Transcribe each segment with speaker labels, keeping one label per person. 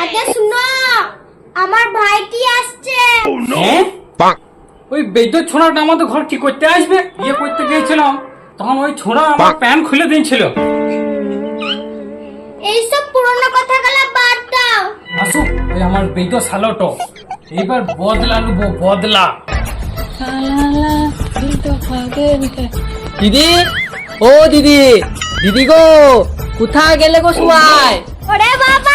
Speaker 1: আগে শুনো আমার ভাইটি আসছে।
Speaker 2: হ্যাঁ? ওই বেদ্য ছোড়াটা আমাদের ঘর কি করতে আসবে। ইয়ে করতে গিয়েছিলাম তখন ওই ছোড়া আমার প্যান্ট খুলে দিয়েছিল।
Speaker 1: এইসব পুরনো কথাগুলো বাদ দাও।
Speaker 2: আসো ওই আমার বেদ্য সালোটো এইবার বদলা নেব বদলা।
Speaker 3: দিদি ও দিদি দিদি গো কোথায় গেলে গো সবাই?
Speaker 1: ওরে বাবা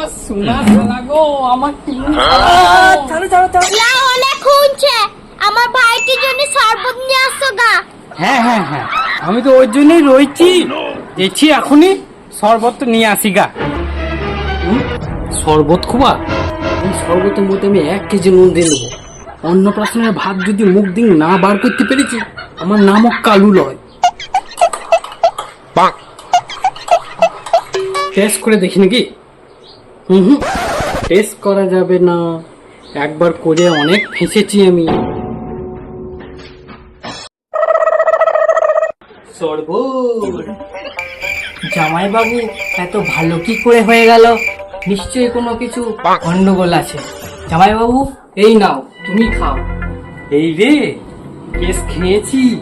Speaker 1: আমার সোনা সোনা
Speaker 2: গো আমার কি
Speaker 3: ছাড়ো ছাড়ো ছাড়ো।
Speaker 1: লা হলে খুঁজছে আমার ভাইটির জন্য শরবত নিয়ে আসো গা।
Speaker 2: হ্যাঁ হ্যাঁ হ্যাঁ। আমি তো ওই জন্যই রয়েছি দেখছি এখনই শরবত তো নিয়ে আসি গা। শরবত খুবা? এই শরবতের মধ্যে আমি এক কেজি নুন দিয়ে দেবো অন্নপ্রাশনের ভাত যদি মুখ দিন না বার করতে পেরেছি আমার নামও কালু লয়। টেস্ট করে দেখি নাকি? টেস্ট করা যাবে না। একবার করে অনেক ফেঁসেছি আমি।
Speaker 3: জামাই বাবু এত ভালো কি করে হয়ে গেল? নিশ্চয়ই কোনো কিছু গন্ডগোল আছে। জামাই বাবু এই নাও তুমি খাও।
Speaker 2: এই রে কেস খেয়েছি।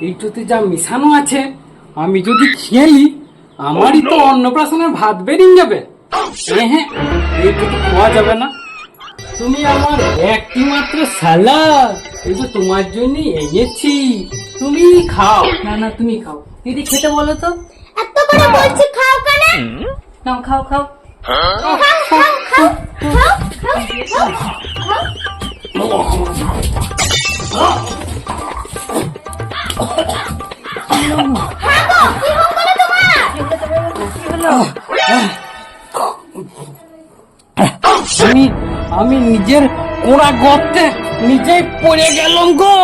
Speaker 2: এইটাতে যা মিশানো আছে আমি যদি খেলি আমারই তো অন্নপ্রাশনের ভাত বেরিয়ে যাবে। হ্যাঁ হ্যাঁ। তো খাওয়া যাবে না। তুমি আমার একটি মাত্র সালাদ। এই তোমার জন্য এনেছি। তুমি খাও।
Speaker 3: না না তুমি খাও। দিদি খেতে বলো তো।
Speaker 1: এত করে বলছি খাও কেন?
Speaker 3: নাও খাও খাও।
Speaker 1: খাও
Speaker 2: আমি নিজের কোড়া গর্তে নিজেই পড়ে গেলাম গো।